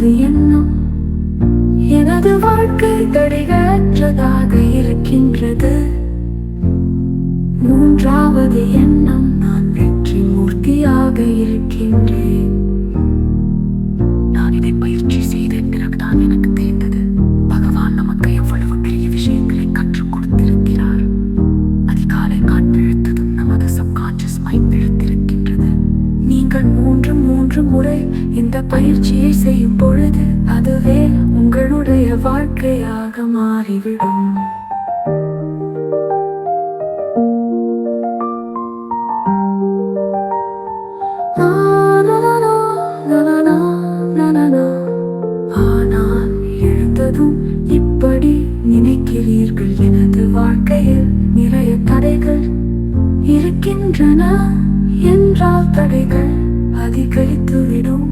இரண்டாவது எண்ணம். எனது வாழ்க்கை தடைகளற்றதாக இருக்கின்றது. மூன்றாவது எண்ணம் நான் வெற்றி மூர்த்தியாக இருக்கின்றேன். இந்த பயிற்சியை செய்யும் பொழுது அதுவே உங்களுடைய வாழ்க்கையாக மாறிவிடும். ஆனால் எழுந்ததும் இப்படி நினைக்கிறீர்கள். எனது வாழ்க்கையில் நிறைய தடைகள் இருக்கின்றன. என்றால் தடைகள் அதிகரித்துவிடும்.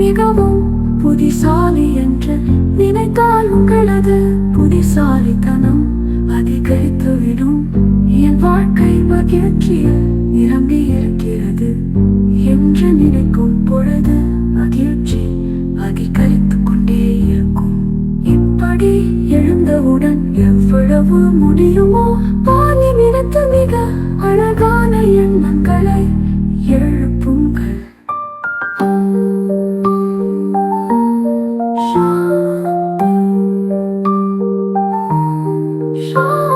மிகவும் புதிசாலி என்று நினைத்தால் உங்களது புதிசாலித்தனம் அதிகரித்துவிடும். என் வாழ்க்கை மகிழ்ச்சியில் நிரம்பி இருக்கிறது என்று நினைக்கும் பொழுது மகிழ்ச்சி அதிகரித்துக் கொண்டே இருக்கும். இப்படி எழுந்தவுடன் எவ்வளவு முடியுமோ பாதி அழகான எண்ணங்கள் thank